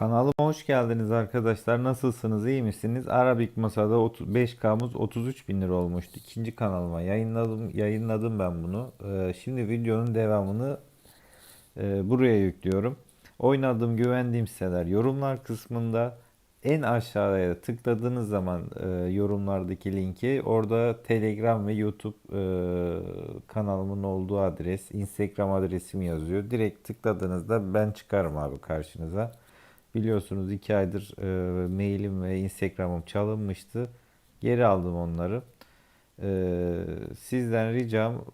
Kanalıma hoş geldiniz arkadaşlar. Nasılsınız? iyi misiniz? Arabik Masa'da 5K'mız 33 bin lira olmuştu. İkinci kanalıma yayınladım, yayınladım ben bunu. Ee, şimdi videonun devamını e, buraya yüklüyorum. Oynadığım, güvendiğim siteler yorumlar kısmında en aşağıya tıkladığınız zaman e, yorumlardaki linki orada Telegram ve YouTube e, kanalımın olduğu adres, Instagram adresim yazıyor. Direkt tıkladığınızda ben çıkarım abi karşınıza. Biliyorsunuz iki aydır e, mailim ve Instagram'ım çalınmıştı. Geri aldım onları. E, sizden ricam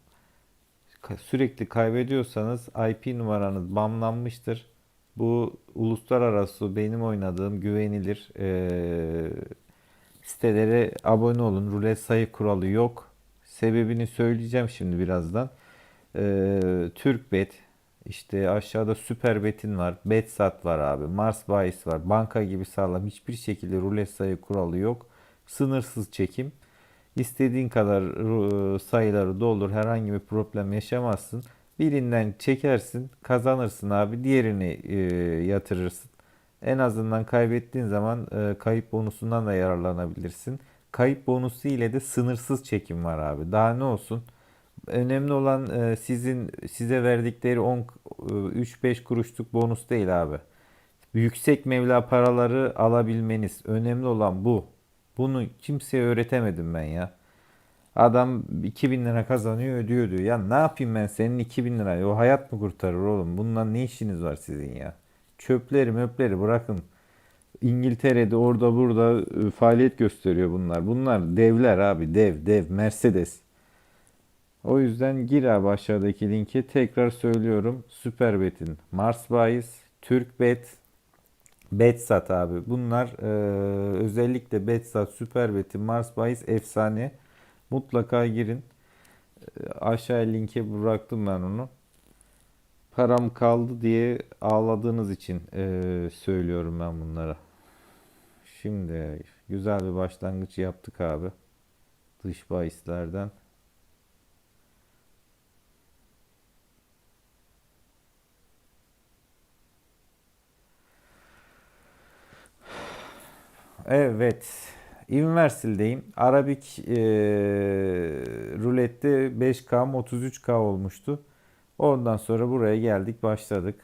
sürekli kaybediyorsanız IP numaranız bamlanmıştır. Bu uluslararası benim oynadığım güvenilir e, sitelere abone olun. Rulet sayı kuralı yok. Sebebini söyleyeceğim şimdi birazdan. E, Türkbet, işte aşağıda Süperbet'in var. Betsat var abi. Mars Bahis var. Banka gibi sağlam. Hiçbir şekilde rulet sayı kuralı yok. Sınırsız çekim. İstediğin kadar ru- sayıları doldur. Herhangi bir problem yaşamazsın. Birinden çekersin, kazanırsın abi. Diğerini e, yatırırsın. En azından kaybettiğin zaman e, kayıp bonusundan da yararlanabilirsin. Kayıp bonusu ile de sınırsız çekim var abi. Daha ne olsun? Önemli olan e, sizin size verdikleri 10 e, 3-5 kuruşluk bonus değil abi. Yüksek meblağ paraları alabilmeniz. Önemli olan bu. Bunu kimseye öğretemedim ben ya. Adam 2000 lira kazanıyor ödüyor diyor. Ya ne yapayım ben senin 2000 lirayı? O hayat mı kurtarır oğlum? Bundan ne işiniz var sizin ya? Çöpleri möpleri bırakın. İngiltere'de orada burada e, faaliyet gösteriyor bunlar. Bunlar devler abi dev dev Mercedes. O yüzden gir abi aşağıdaki linki. Tekrar söylüyorum. Süperbet'in Mars Bahis, Türkbet, Betsat abi. Bunlar e, özellikle Betsat, Süperbet'in Mars Bahis efsane. Mutlaka girin. E, aşağıya linke bıraktım ben onu. Param kaldı diye ağladığınız için e, söylüyorum ben bunlara. Şimdi güzel bir başlangıç yaptık abi. Dış bahislerden. Evet. Inversil'deyim. Arabik eee rulette 5K 33K olmuştu. Ondan sonra buraya geldik başladık.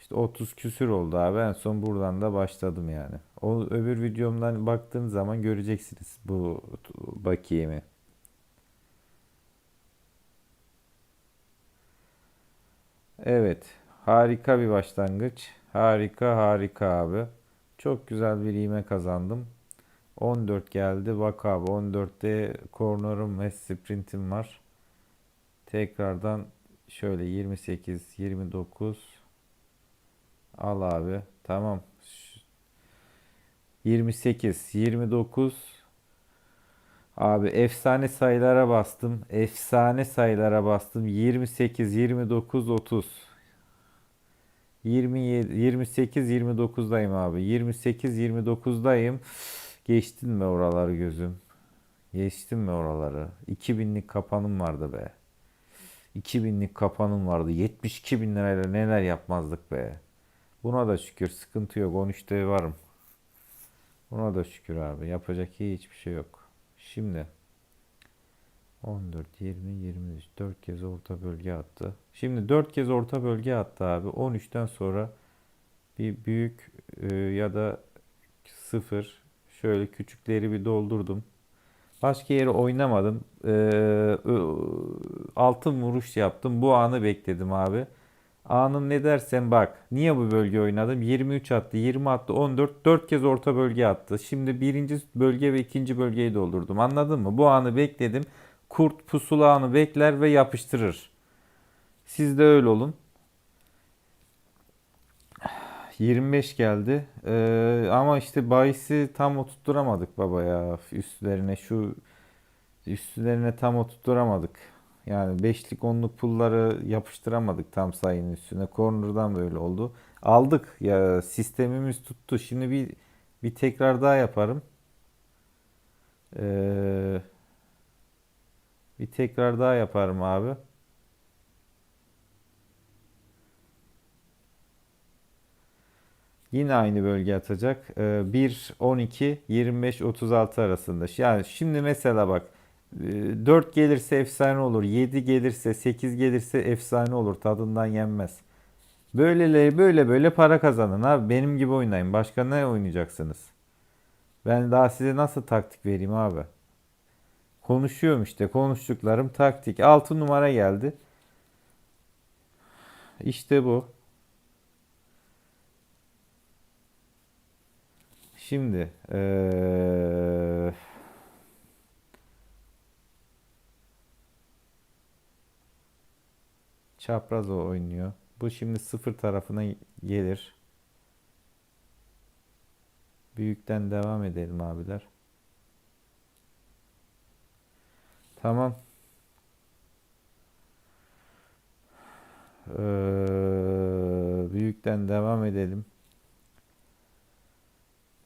İşte 30 küsür oldu abi. En son buradan da başladım yani. O öbür videomdan baktığınız zaman göreceksiniz bu bakiyemi. Evet. Harika bir başlangıç. Harika harika abi. Çok güzel bir iğme kazandım. 14 geldi. Bak abi 14'te corner'ım ve sprintim var. Tekrardan şöyle 28, 29 al abi. Tamam. 28, 29 Abi efsane sayılara bastım. Efsane sayılara bastım. 28, 29, 30. 27, 28, 29'dayım abi. 28, 29'dayım. Geçtin mi oraları gözüm? Geçtin mi oraları? 2000'lik kapanım vardı be. 2000'lik kapanım vardı. 72 bin lirayla neler yapmazdık be. Buna da şükür sıkıntı yok. 13'te varım. Buna da şükür abi. Yapacak hiçbir şey yok. Şimdi 14, 20, 23. 4 kez orta bölge attı. Şimdi 4 kez orta bölge attı abi. 13'ten sonra bir büyük e, ya da 0 şöyle küçükleri bir doldurdum. Başka yere oynamadım. E, ö- altın vuruş yaptım. Bu anı bekledim abi. Anım ne dersen bak. Niye bu bölge oynadım? 23 attı, 20 attı, 14. 4 kez orta bölge attı. Şimdi birinci bölge ve ikinci bölgeyi doldurdum. Anladın mı? Bu anı bekledim. Kurt pusula anı bekler ve yapıştırır. Siz de öyle olun. 25 geldi. Ee, ama işte bahisi tam oturtturamadık baba ya. Üstlerine şu üstlerine tam oturtturamadık. Yani beşlik onluk pulları yapıştıramadık tam sayının üstüne. Corner'dan böyle oldu. Aldık ya sistemimiz tuttu. Şimdi bir bir tekrar daha yaparım. Ee, bir tekrar daha yaparım abi. Yine aynı bölge atacak. Ee, 1, 12, 25, 36 arasında. Yani şimdi mesela bak e, 4 gelirse efsane olur. 7 gelirse, 8 gelirse efsane olur. Tadından yenmez. Böyleleri böyle böyle para kazanın abi. Benim gibi oynayın. Başka ne oynayacaksınız? Ben daha size nasıl taktik vereyim abi? Konuşuyorum işte. Konuştuklarım taktik. 6 numara geldi. İşte bu. Şimdi eee çapraz oynuyor. Bu şimdi sıfır tarafına gelir. Büyükten devam edelim abiler. Tamam. Eee, büyükten devam edelim.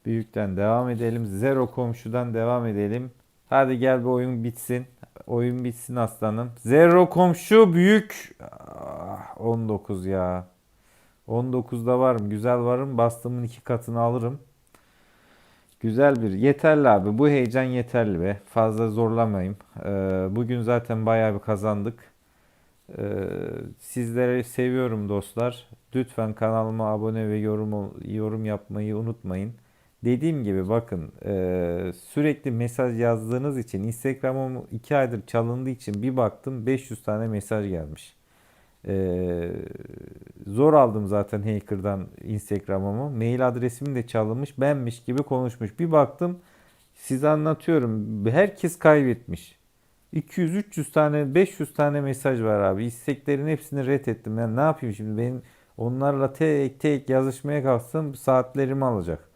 Büyükten devam edelim. Zero komşudan devam edelim. Hadi gel bu oyun bitsin. Oyun bitsin aslanım. Zero komşu büyük. Ah, 19 ya. 19'da varım. Güzel varım. Bastığımın iki katını alırım. Güzel bir. Yeterli abi. Bu heyecan yeterli be. Fazla zorlamayayım. Ee, bugün zaten bayağı bir kazandık. Ee, sizleri seviyorum dostlar. Lütfen kanalıma abone ve yorum yorum yapmayı unutmayın. Dediğim gibi bakın e, sürekli mesaj yazdığınız için Instagram'ım 2 aydır çalındığı için bir baktım 500 tane mesaj gelmiş. E, zor aldım zaten hacker'dan Instagram'ımı. Mail adresimi de çalınmış. Benmiş gibi konuşmuş. Bir baktım size anlatıyorum. Herkes kaybetmiş. 200-300 tane 500 tane mesaj var abi. İsteklerin hepsini ret ettim. Yani ne yapayım şimdi benim onlarla tek tek yazışmaya kalksam saatlerimi alacak.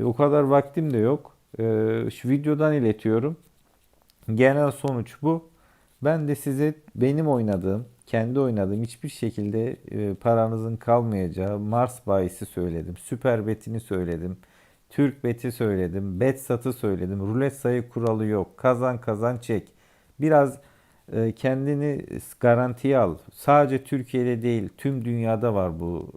E, o kadar vaktim de yok. E, şu videodan iletiyorum. Genel sonuç bu. Ben de size benim oynadığım, kendi oynadığım hiçbir şekilde e, paranızın kalmayacağı Mars bahisi söyledim. Süper betini söyledim. Türk beti söyledim. Bet satı söyledim. Rulet sayı kuralı yok. Kazan kazan çek. Biraz e, kendini garantiye al. Sadece Türkiye'de değil, tüm dünyada var bu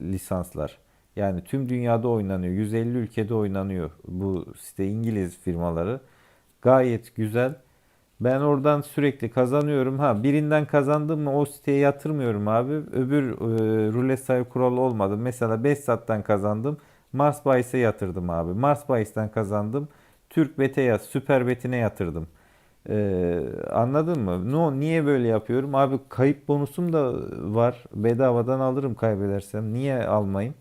lisanslar. Yani tüm dünyada oynanıyor. 150 ülkede oynanıyor bu site İngiliz firmaları. Gayet güzel. Ben oradan sürekli kazanıyorum. Ha birinden kazandım mı o siteye yatırmıyorum abi. Öbür e, rulet sayı kuralı olmadı. Mesela 5 sattan kazandım. Mars Bahis'e yatırdım abi. Mars Bahis'ten kazandım. Türk Bet'e yat, Süper Bet'ine yatırdım. Ee, anladın mı? No, niye böyle yapıyorum? Abi kayıp bonusum da var. Bedavadan alırım kaybedersem. Niye almayayım?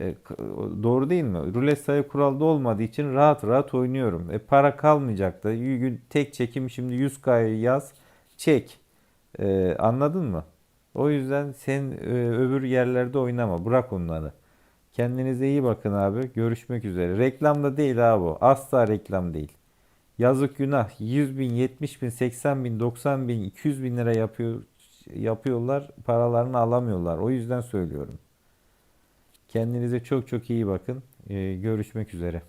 E, doğru değil mi? Rulet sayı kuralda olmadığı için rahat rahat oynuyorum. E, para kalmayacak da. Tek çekim şimdi 100K'yı yaz, çek. E, anladın mı? O yüzden sen e, öbür yerlerde oynama. Bırak onları. Kendinize iyi bakın abi. Görüşmek üzere. Reklam da değil abi. Asla reklam değil. Yazık günah. 100 bin, 70 bin, 80 bin, 90 bin, 200 bin lira yapıyor, yapıyorlar. Paralarını alamıyorlar. O yüzden söylüyorum. Kendinize çok çok iyi bakın. Ee, görüşmek üzere.